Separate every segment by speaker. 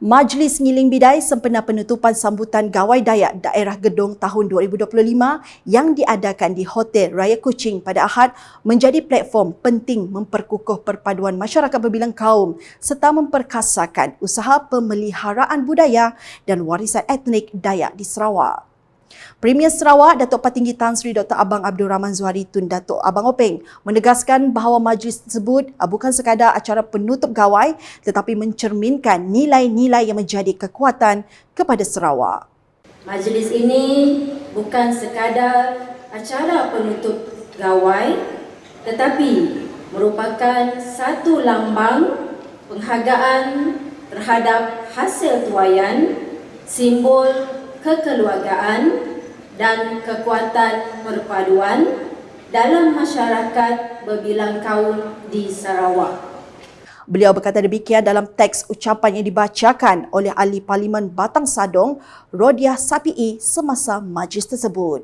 Speaker 1: Majlis Ngiling Bidai sempena penutupan sambutan Gawai Dayak Daerah Gedong tahun 2025 yang diadakan di Hotel Raya Kuching pada Ahad menjadi platform penting memperkukuh perpaduan masyarakat berbilang kaum serta memperkasakan usaha pemeliharaan budaya dan warisan etnik Dayak di Sarawak. Premier Sarawak Datuk Patinggi Tan Sri Dr. Abang Abdul Rahman Zuhari Tun Datuk Abang Openg menegaskan bahawa majlis tersebut uh, bukan sekadar acara penutup gawai tetapi mencerminkan nilai-nilai yang menjadi kekuatan kepada Sarawak.
Speaker 2: Majlis ini bukan sekadar acara penutup gawai tetapi merupakan satu lambang penghargaan terhadap hasil tuayan, simbol kekeluargaan dan kekuatan perpaduan dalam masyarakat berbilang kaum di Sarawak.
Speaker 1: Beliau berkata demikian dalam teks ucapan yang dibacakan oleh ahli Parlimen Batang Sadong, Rodiah Sapii semasa majlis tersebut.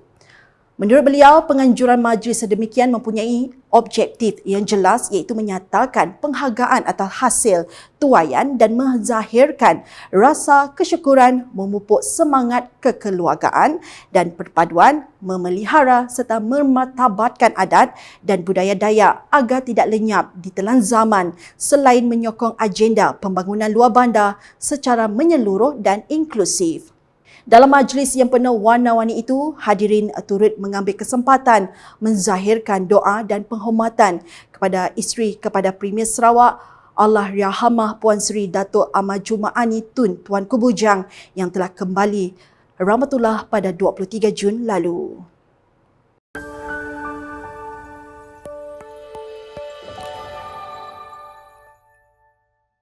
Speaker 1: Menurut beliau, penganjuran majlis sedemikian mempunyai objektif yang jelas iaitu menyatakan penghargaan atas hasil tuayan dan menzahirkan rasa kesyukuran memupuk semangat kekeluargaan dan perpaduan memelihara serta memartabatkan adat dan budaya Dayak agar tidak lenyap di telan zaman selain menyokong agenda pembangunan luar bandar secara menyeluruh dan inklusif. Dalam majlis yang penuh warna-warni itu, hadirin turut mengambil kesempatan menzahirkan doa dan penghormatan kepada isteri kepada Premier Sarawak Allah Rahmah Puan Sri Datuk Ahmad Jumaani Tun Tuan Kubujang yang telah kembali rahmatullah pada 23 Jun lalu.